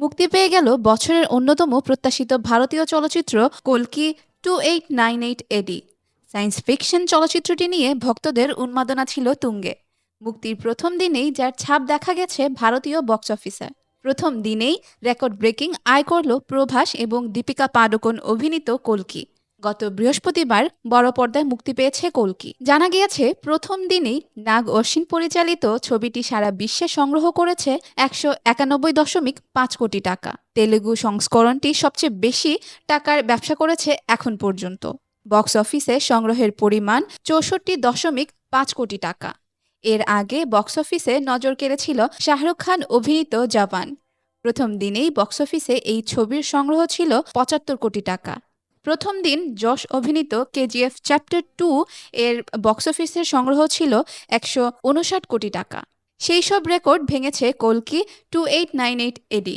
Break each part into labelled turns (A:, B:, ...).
A: মুক্তি পেয়ে গেল বছরের অন্যতম প্রত্যাশিত ভারতীয় চলচ্চিত্র কলকি two eight nine eight AD. Science fiction চলচ্চিত্রটি নিয়ে ভক্তদের উন্মাদনা ছিল তুঙ্গে। মুক্তির প্রথম দিনেই যার ছাপ দেখা গেছে ভারতীয় বক্স অফিসে। প্রথম দিনেই রেকর্ড ব্রেকিং আয় করল প্রভাস এবং দীপিকা পাডুকোন অভিনীত কলকি। গত বৃহস্পতিবার বড় পর্দায় মুক্তি পেয়েছে কলকি। জানা গিয়েছে, প্রথম দিনেই নাগ অশ্বিন পরিচালিত ছবিটি সারা বিশ্বে সংগ্রহ করেছে একশো একানব্বই দশমিক পাঁচ কোটি টাকা। তেলেগু সংস্করণটি সবচেয়ে বেশি টাকার ব্যবসা করেছে এখন পর্যন্ত। বক্স অফিসে সংগ্রহের পরিমাণ চৌষট্টি দশমিক পাঁচ কোটি টাকা। এর আগে বক্স অফিসে নজর কেড়েছিল শাহরুখ খান অভিনীত জাপান। প্রথম দিনেই বক্স অফিসে এই ছবির সংগ্রহ ছিল পঁচাত্তর কোটি টাকা। প্রথম দিন যশ অভিনীত কেজিএফ চ্যাপ্টার টু এর বক্স অফিসের সংগ্রহ ছিল একশো উনষাট কোটি টাকা। সেই সব রেকর্ড ভেঙেছে কলকি two eight nine eight AD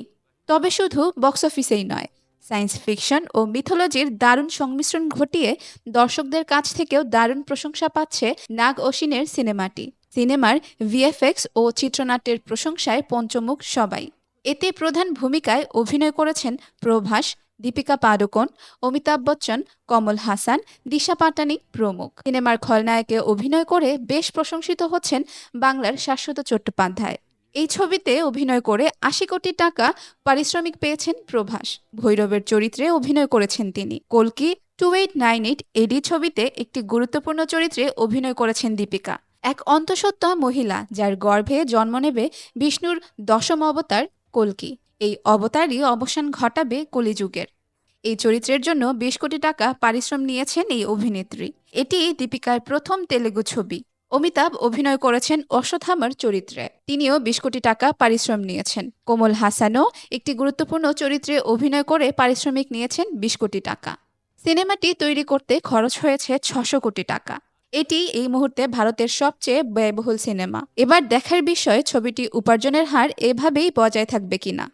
A: তবে শুধু বক্স অফিসেই নয় সায়েন্স ফিকশন ও মিথোলজির দারুণ সংমিশ্রণ ঘটিয়ে দর্শকদের কাছ থেকেও দারুণ প্রশংসা পাচ্ছে নাগ অশ্বিনের সিনেমাটি সিনেমার ভিএফএক্স ও চিত্রনাট্যের প্রশংসায় পঞ্চমুখ সবাই। এতে প্রধান ভূমিকায় অভিনয় করেছেন প্রভাস, দীপিকা পাডুকোন, অমিতাভ বচ্চন, কমল হাসান, দিশা পাটানি প্রমুখ। সিনেমার খলনায়কে অভিনয় করে বেশ প্রশংসিত হচ্ছেন বাংলার শাশ্বত চট্টোপাধ্যায়। এই ছবিতে অভিনয় করে আশি কোটি টাকা পারিশ্রমিক পেয়েছেন প্রভাস। ভৈরবের চরিত্রে অভিনয় করেছেন তিনি। কলকি two eight nine eight AD ছবিতে একটি গুরুত্বপূর্ণ চরিত্রে অভিনয় করেছেন দীপিকা। এক অন্তঃসত্ত্বা মহিলা যার গর্ভে জন্ম নেবে বিষ্ণুর দশম অবতার কলকি। এই অবতারই অবসান ঘটাবে কলিযুগের। এই চরিত্রের জন্য বিশ কোটি টাকা পারিশ্রম নিয়েছেন এই অভিনেত্রী। এটি দীপিকার প্রথম তেলেগু ছবি। অমিতাভ অভিনয় করেছেন অশ্বথামার চরিত্রে। তিনিও বিশ কোটি টাকা পারিশ্রম নিয়েছেন। কোমল হাসানও একটি গুরুত্বপূর্ণ চরিত্রে অভিনয় করে পারিশ্রমিক নিয়েছেন বিশ কোটি টাকা। সিনেমাটি তৈরি করতে খরচ হয়েছে ছশো কোটি টাকা। এটি এই মুহূর্তে ভারতের সবচেয়ে ব্যয়বহুল সিনেমা। এবার দেখার বিষয় ছবিটি উপার্জনের হার এভাবেই বজায় থাকবে কিনা?